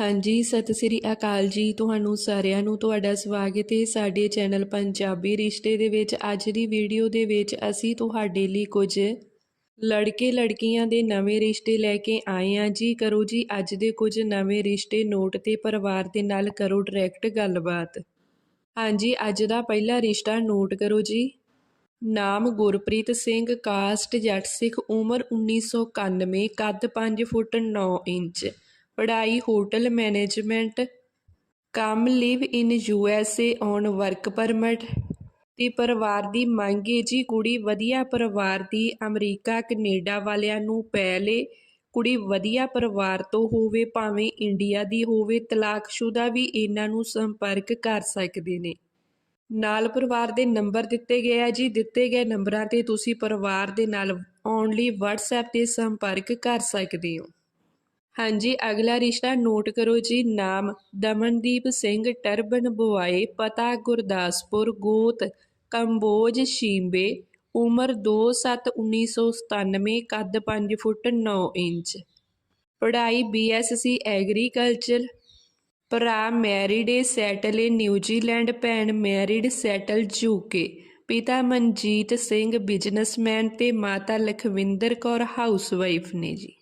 ਹਾਂਜੀ, ਸਤਿ ਸ੍ਰੀ ਅਕਾਲ ਜੀ। ਤੁਹਾਨੂੰ ਸਾਰਿਆਂ ਨੂੰ ਤੁਹਾਡਾ ਸਵਾਗਤ ਹੈ ਸਾਡੇ ਚੈਨਲ ਪੰਜਾਬੀ ਰਿਸ਼ਤੇ ਦੇ ਵਿੱਚ। ਅੱਜ ਦੀ ਵੀਡੀਓ ਦੇ ਵਿੱਚ ਅਸੀਂ ਤੁਹਾਡੇ ਲਈ ਕੁਝ ਲੜਕੇ ਲੜਕੀਆਂ ਦੇ ਨਵੇਂ ਰਿਸ਼ਤੇ ਲੈ ਕੇ ਆਏ ਹਾਂ ਜੀ। ਕਰੋ ਜੀ, ਅੱਜ ਦੇ ਕੁਝ ਨਵੇਂ ਰਿਸ਼ਤੇ ਨੋਟ ਤੇ ਪਰਿਵਾਰ ਦੇ ਨਾਲ ਕਰੋ ਡਾਇਰੈਕਟ ਗੱਲਬਾਤ। ਹਾਂਜੀ, ਅੱਜ ਦਾ ਪਹਿਲਾ ਰਿਸ਼ਤਾ ਨੋਟ ਕਰੋ ਜੀ। ਨਾਮ ਗੁਰਪ੍ਰੀਤ ਸਿੰਘ, ਕਾਸਟ ਜੱਟ ਸਿੱਖ, ਉਮਰ 1991 ਕੱਦ 5 ਫੁੱਟ 9 ਇੰਚ। ਪੜ੍ਹਾਈ, ਹੋਟਲ ਮੈਨੇਜਮੈਂਟ, ਕੰਮ live in U S A on work permit. ਤੇ ਪਰਿਵਾਰ ਦੀ ਮੰਗ ਹੈ ਜੀ, ਕੁੜੀ ਵਧੀਆ ਪਰਿਵਾਰ ਦੀ, ਅਮਰੀਕਾ, ਕੈਨੇਡਾ ਵਾਲਿਆਂ ਨੂੰ ਪਹਿਲੇ ਕੁੜੀ ਵਧੀਆ ਪਰਿਵਾਰ ਤੋਂ ਹੋਵੇ, ਭਾਵੇਂ ਇੰਡੀਆ ਦੀ ਹੋਵੇ, ਤਲਾਕਸ਼ੁਦਾ ਵੀ ਇਹਨਾਂ ਨੂੰ ਸੰਪਰਕ ਕਰ ਸਕਦੇ ਨੇ। ਨਾਲ ਪਰਿਵਾਰ ਦੇ ਨੰਬਰ ਦਿੱਤੇ ਗਏ ਆ ਜੀ, ਦਿੱਤੇ ਗਏ ਨੰਬਰਾਂ ਤੇ ਤੁਸੀਂ ਪਰਿਵਾਰ ਦੇ ਨਾਲ ਓਨਲੀ WhatsApp ਤੇ ਸੰਪਰਕ ਕਰ ਸਕਦੇ ਹੋ। ਹਾਂਜੀ, ਅਗਲਾ ਰਿਸ਼ਤਾ ਨੋਟ ਕਰੋ ਜੀ, ਨਾਮ ਦਮਨਦੀਪ ਸਿੰਘ ਟਰਬਨ ਬੁਆਏ, ਪਤਾ ਗੁਰਦਾਸਪੁਰ, ਗੋਤ ਕੰਬੋਜ, ਸ਼ੀਂਬੇ, ਉਮਰ 2/7/1997 ਕੱਦ 5 ਫੁੱਟ 9 ਇੰਚ। ਪੜ੍ਹਾਈ ਬੀਐਸਸੀ ਐਗਰੀਕਲਚਰ। ਭਰਾ ਮੈਰਿਡ ਏ, ਸੈਟਲ ਨਿਊਜ਼ੀਲੈਂਡ ਭੈਣ ਮੈਰਿਡ, ਸੈਟਲ ਯੂਕੇ ਪਿਤਾ ਮਨਜੀਤ ਸਿੰਘ, ਬਿਜ਼ਨਸਮੈਨ ਤੇ ਮਾਤਾ ਲਖਵਿੰਦਰ ਕੌਰ, ਹਾਊਸਵਾਈਫ ਨੇ ਜੀ।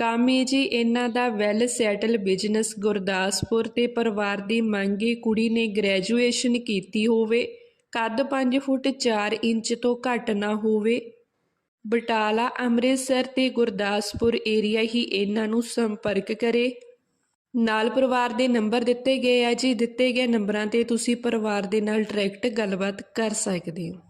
ਕੰਮ ਹੈ ਜੀ, ਇਹਨਾਂ ਦਾ ਵੈਲ ਸੈਟਲ ਬਿਜ਼ਨਸ ਗੁਰਦਾਸਪੁਰ ਤੇ ਪਰਿਵਾਰ ਦੀ ਮੰਗ ਹੈ ਕੁੜੀ ਨੇ ਗ੍ਰੈਜੂਏਸ਼ਨ ਕੀਤੀ ਹੋਵੇ। ਕੱਦ 5 ਫੁੱਟ 4 ਇੰਚ ਤੋਂ ਘੱਟ ਨਾ ਹੋਵੇ। ਬਟਾਲਾ, ਅੰਮ੍ਰਿਤਸਰ ਤੇ ਗੁਰਦਾਸਪੁਰ ਏਰੀਆ ਹੀ ਇਹਨਾਂ ਨੂੰ ਸੰਪਰਕ ਕਰੇ। ਨਾਲ ਪਰਿਵਾਰ ਦੇ ਨੰਬਰ ਦਿੱਤੇ ਗਏ ਆ ਜੀ। ਦਿੱਤੇ ਗਏ ਨੰਬਰਾਂ ਤੇ ਤੁਸੀਂ ਪਰਿਵਾਰ ਦੇ ਨਾਲ ਡਾਇਰੈਕਟ ਗੱਲਬਾਤ ਕਰ ਸਕਦੇ ਹੋ।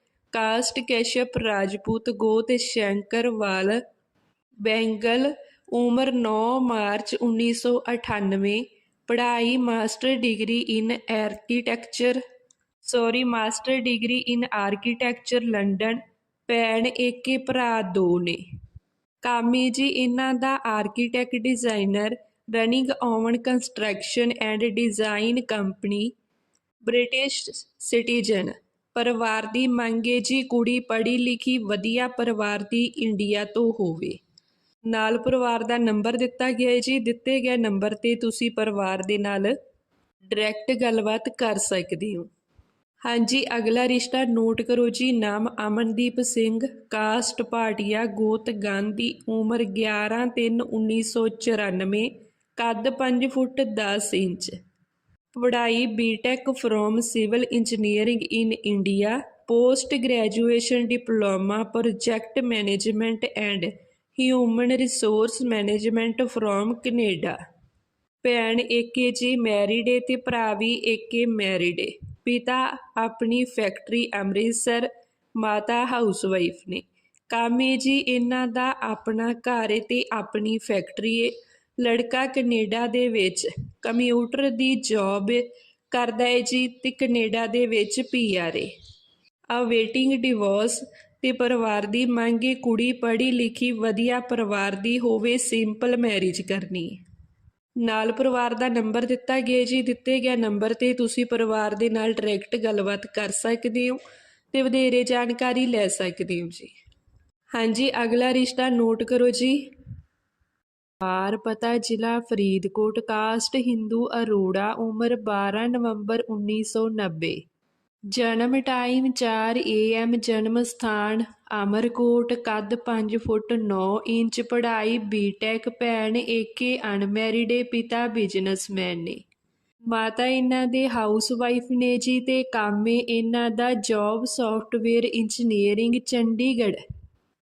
ਕਾਸਟ ਕੈਸ਼ਪ, ਰਾਜਪੂਤ ਗੋਤ ਸ਼ੰਕਰਵਾਲ ਬੈਂਗਲ ਉਮਰ 9 ਮਾਰਚ 1998 ਪੜ੍ਹਾਈ master degree in architecture, sorry, master degree in architecture, London, ਭੈਣ ਏਕੇ ਭਰਾ ਦੋ ਨੇ। ਕਾਮੀ ਜੀ ਇਹਨਾਂ ਦਾ architect designer, running own construction and design company, British citizen. ਪਰਿਵਾਰ ਦੀ ਮੰਗ ਮੰਗੇ ਜੀ ਕੁੜੀ ਪੜ੍ਹੀ ਲਿਖੀ ਵਧੀਆ ਪਰਿਵਾਰ ਦੀ ਇੰਡੀਆ ਤੋਂ ਹੋਵੇ। ਨਾਲ ਪਰਿਵਾਰ ਦਾ ਨੰਬਰ ਦਿੱਤਾ ਗਿਆ ਹੈ ਜੀ। ਦਿੱਤੇ ਗਏ ਨੰਬਰ ਤੇ ਤੁਸੀਂ ਪਰਿਵਾਰ ਦੇ ਨਾਲ ਡਾਇਰੈਕਟ ਗੱਲਬਾਤ ਕਰ ਸਕਦੇ ਹੋ। ਹਾਂਜੀ, ਅਗਲਾ ਰਿਸ਼ਤਾ ਨੋਟ ਕਰੋ ਜੀ। ਨਾਮ ਅਮਨਦੀਪ ਸਿੰਘ, ਕਾਸਟ ਭਾਟੀਆ, ਗੋਤ ਗਾਂਧੀ, ਉਮਰ 11 3 1994 ਕੱਦ 5 ਫੁੱਟ 10 ਇੰਚ। ਪੜ੍ਹਾਈ BTech from civil engineering in India post graduation diploma project management and human resource management from Canada ਭੈਣ ਏਕੇ ਜੀ ਮੈਰਿਡ ਏ ਤੇ ਭਰਾ ਵੀ ਏਕੇ ਮੈਰਿਡ ਏ ਪਿਤਾ ਆਪਣੀ ਫੈਕਟਰੀ ਅੰਮ੍ਰਿਤਸਰ, ਮਾਤਾ ਹਾਊਸਵਾਈਫ ਨੇ। ਕਾਮੇ ਜੀ, ਇਹਨਾਂ ਦਾ ਆਪਣਾ ਘਰ ਏ ਤੇ ਆਪਣੀ ਫੈਕਟਰੀ ਏ ਲੜਕਾ ਕੈਨੇਡਾ ਦੇ ਵਿੱਚ ਕੰਪਿਊਟਰ ਦੀ ਜੌਬ ਕਰਦਾ ਹੈ ਜੀ ਤੇ ਕੈਨੇਡਾ ਦੇ ਵਿੱਚ ਪੀਆਰ ਏ। ਵੇਟਿੰਗ ਡਿਵੋਰਸ ਤੇ ਪਰਿਵਾਰ ਦੀ ਮੰਗ ਏ ਕੁੜੀ ਪੜ੍ਹੀ ਲਿਖੀ ਵਧੀਆ ਪਰਿਵਾਰ ਦੀ ਹੋਵੇ ਸਿੰਪਲ ਮੈਰਿਜ ਕਰਨੀ। ਨਾਲ ਪਰਿਵਾਰ ਦਾ ਨੰਬਰ ਦਿੱਤਾ ਗਿਆ ਜੀ, ਦਿੱਤੇ ਗਿਆ ਨੰਬਰ ਤੇ ਤੁਸੀਂ ਪਰਿਵਾਰ ਦੇ ਨਾਲ ਡਾਇਰੈਕਟ ਗੱਲਬਾਤ ਕਰ ਸਕਦੇ ਹੋ ਤੇ ਵਧੇਰੇ ਜਾਣਕਾਰੀ ਲੈ ਸਕਦੇ ਹੋ ਜੀ। ਹਾਂਜੀ, ਅਗਲਾ ਰਿਸ਼ਤਾ ਨੋਟ ਕਰੋ ਜੀ। ਪਾਰ ਪਤਾ ਜ਼ਿਲ੍ਹਾ ਫਰੀਦਕੋਟ, ਕਾਸਟ ਹਿੰਦੂ ਅਰੋੜਾ, ਉਮਰ 12 ਨਵੰਬਰ 1990 ਜਨਮ ਟਾਈਮ 4 ਏਐਮ ਜਨਮ ਸਥਾਨ ਅਮਰਕੋਟ, ਕੱਦ 5 ਫੁੱਟ 9 ਇੰਚ, ਪੜ੍ਹਾਈ ਬੀਟੈਕ ਭੈਣ ਏਕੇ ਅਨਮੈਰਿਡੇ ਪਿਤਾ ਬਿਜ਼ਨਸਮੈਨ ਨੇ ਮਾਤਾ ਇਹਨਾਂ ਦੇ ਹਾਊਸ ਵਾਈਫ ਨੇ ਜੀ ਤੇ ਕਾਮੇ ਇਹਨਾਂ ਦਾ job software engineering Chandigarh.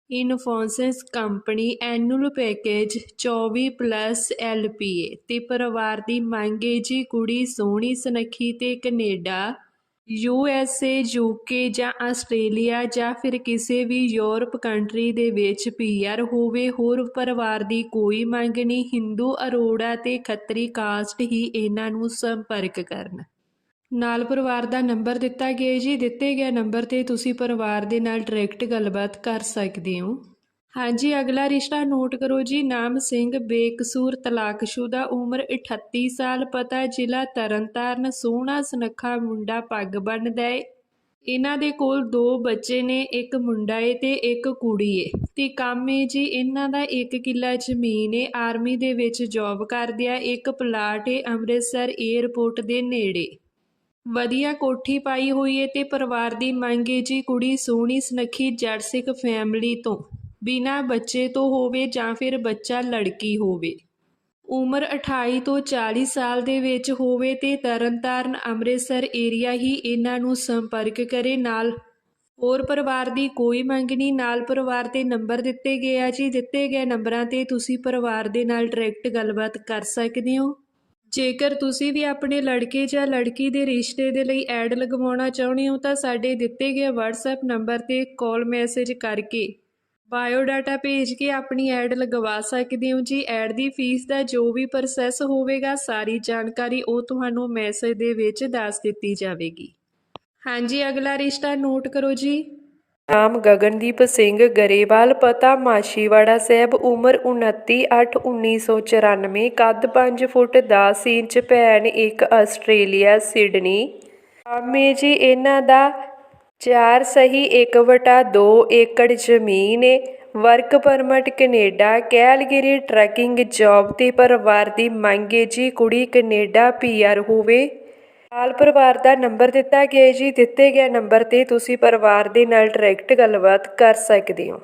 Infosys company annual package 24 plus L P A ਅਤੇ ਪਰਿਵਾਰ ਦੀ ਮੰਗ ਹੈ ਜੀ ਕੁੜੀ ਸੋਹਣੀ ਸੁਨੱਖੀ ਅਤੇ Canada, U S A UK ਜਾਂ ਆਸਟ੍ਰੇਲੀਆ ਜਾਂ ਫਿਰ ਕਿਸੇ ਵੀ ਯੂਰਪ ਕੰਟਰੀ ਦੇ ਵਿੱਚ ਪੀ ਆਰ ਹੋਵੇ, ਹੋਰ ਪਰਿਵਾਰ ਦੀ ਕੋਈ ਮੰਗ ਨਹੀਂ। ਹਿੰਦੂ ਅਰੋੜਾ ਤੇ ਖੱਤਰੀ ਕਾਸਟ ਹੀ ਇਹਨਾਂ ਨੂੰ ਸੰਪਰਕ ਕਰਨ। ਨਾਲ ਪਰਿਵਾਰ ਦਾ ਨੰਬਰ ਦਿੱਤਾ ਗਿਆ ਜੀ। ਦਿੱਤੇ ਗਏ ਨੰਬਰ ਤੇ ਤੁਸੀਂ ਪਰਿਵਾਰ ਦੇ ਨਾਲ ਡਾਇਰੈਕਟ ਗੱਲਬਾਤ ਕਰ ਸਕਦੇ ਹੋ। ਹਾਂਜੀ, ਅਗਲਾ ਰਿਸ਼ਤਾ ਨੋਟ ਕਰੋ ਜੀ। ਨਾਮ ਸਿੰਘ, ਬੇਕਸੂਰ, ਤਲਾਕਸ਼ੁਦਾ, ਉਮਰ 38 ਸਾਲ, ਪਤਾ ਜ਼ਿਲ੍ਹਾ ਤਰਨਤਾਰਨ, ਸੋਹਣਾ, ਸੁਨੱਖਾ ਮੁੰਡਾ, ਪੱਗ ਬੰਨਦਾ ਏ। ਇਹਨਾਂ ਦੇ ਕੋਲ ਦੋ ਬੱਚੇ ਨੇ, ਇੱਕ ਮੁੰਡਾ ਏ ਤੇ ਇੱਕ ਕੁੜੀ ਏ। ਤੇ ਕੰਮ ਏ ਜੀ, ਇਹਨਾਂ ਦਾ ਇੱਕ ਕਿੱਲਾ ਜ਼ਮੀਨ ਏ। ਆਰਮੀ ਦੇ ਵਿੱਚ ਜੌਬ ਕਰਦੇ ਆ ਇੱਕ ਪਲਾਟ ਏ, ਅੰਮ੍ਰਿਤਸਰ ਏਅਰਪੋਰਟ ਦੇ ਨੇੜੇ। ਵਧੀਆ ਕੋਠੀ ਪਾਈ ਹੋਈ ਏ ਤੇ ਪਰਿਵਾਰ ਦੀ ਮੰਗ ਏ ਜੀ ਕੁੜੀ ਸੋਹਣੀ ਸੁਨੱਖੀ ਜੱਟ ਸਿੱਖ ਫੈਮਿਲੀ ਤੋਂ। ਬਿਨਾਂ ਬੱਚੇ ਤੋਂ ਹੋਵੇ ਜਾਂ ਫਿਰ ਬੱਚਾ ਲੜਕੀ ਹੋਵੇ। ਉਮਰ 28 ਤੋਂ 40 ਸਾਲ ਦੇ ਵਿੱਚ ਹੋਵੇ ਤੇ ਤਰਨਤਾਰਨ ਅੰਮ੍ਰਿਤਸਰ ਏਰੀਆ ਹੀ ਇਹਨਾਂ ਨੂੰ ਸੰਪਰਕ ਕਰੇ ਨਾਲ। ਹੋਰ ਪਰਿਵਾਰ ਦੀ ਕੋਈ ਮੰਗ ਨਹੀਂ, ਨਾਲ ਪਰਿਵਾਰ ਤੇ ਨੰਬਰ ਦਿੱਤੇ ਗਏ ਆ ਜੀ। ਦਿੱਤੇ ਗਏ ਨੰਬਰਾਂ ਤੇ ਤੁਸੀਂ ਪਰਿਵਾਰ ਦੇ ਨਾਲ ਡਾਇਰੈਕਟ ਗੱਲਬਾਤ ਕਰ ਸਕਦੇ ਹੋ। ਜੇਕਰ ਤੁਸੀਂ ਵੀ ਆਪਣੇ ਲੜਕੇ ਜਾਂ ਲੜਕੀ ਦੇ ਰਿਸ਼ਤੇ ਦੇ ਲਈ ਐਡ ਲਗਵਾਉਣਾ ਚਾਹੁੰਦੇ ਹੋ ਤਾਂ ਸਾਡੇ ਦਿੱਤੇ ਗਏ WhatsApp ਨੰਬਰ ਤੇ ਕਾਲ ਮੈਸੇਜ ਕਰਕੇ ਬਾਇਓਡਾਟਾ ਭੇਜ ਕੇ ਆਪਣੀ ਐਡ ਲਗਵਾ ਸਕਦੇ ਹੋ। ਜੀ, ਐਡ ਦੀ ਫੀਸ ਦਾ ਜੋ ਵੀ ਪ੍ਰੋਸੈਸ ਹੋਵੇਗਾ, ਸਾਰੀ ਜਾਣਕਾਰੀ ਉਹ ਤੁਹਾਨੂੰ ਮੈਸੇਜ ਦੇ ਵਿੱਚ ਦੱਸ ਦਿੱਤੀ ਜਾਵੇਗੀ। ਹਾਂਜੀ, ਅਗਲਾ ਰਿਸ਼ਤਾ ਨੋਟ ਕਰੋ ਜੀ। ਨਾਮ ਗਗਨਦੀਪ ਸਿੰਘ ਗਰੇਵਾਲ, ਪਤਾ ਮਾਸ਼ੀਵਾੜਾ ਸਾਹਿਬ, ਉਮਰ 29/8/1994 ਕੱਦ 5 ਫੁੱਟ 10 ਇੰਚ, ਭੈਣ ਇੱਕ ਆਸਟ੍ਰੇਲੀਆ, ਸਿਡਨੀ। ਆਮੇ ਜੀ, ਇਹਨਾਂ ਦਾ 4 ਸਹੀ 1 ਵਟਾ 2 ਏਕੜ ਜ਼ਮੀਨ ਏ। Work permit Canada, Calgary trucking job ਤੇ ਪਰਿਵਾਰ ਦੀ ਮੰਗ ਏ ਜੀ, ਕੁੜੀ ਕੈਨੇਡਾ ਪੀਆਰ ਹੋਵੇ। ਨਾਲ ਪਰਿਵਾਰ ਦਾ ਨੰਬਰ ਦਿੱਤਾ ਗਿਆ ਜੀ, ਦਿੱਤੇ ਗਏ ਨੰਬਰ ਤੇ ਤੁਸੀਂ ਪਰਿਵਾਰ ਦੇ ਨਾਲ ਡਾਇਰੈਕਟ ਗੱਲਬਾਤ ਕਰ ਸਕਦੇ ਹੋ।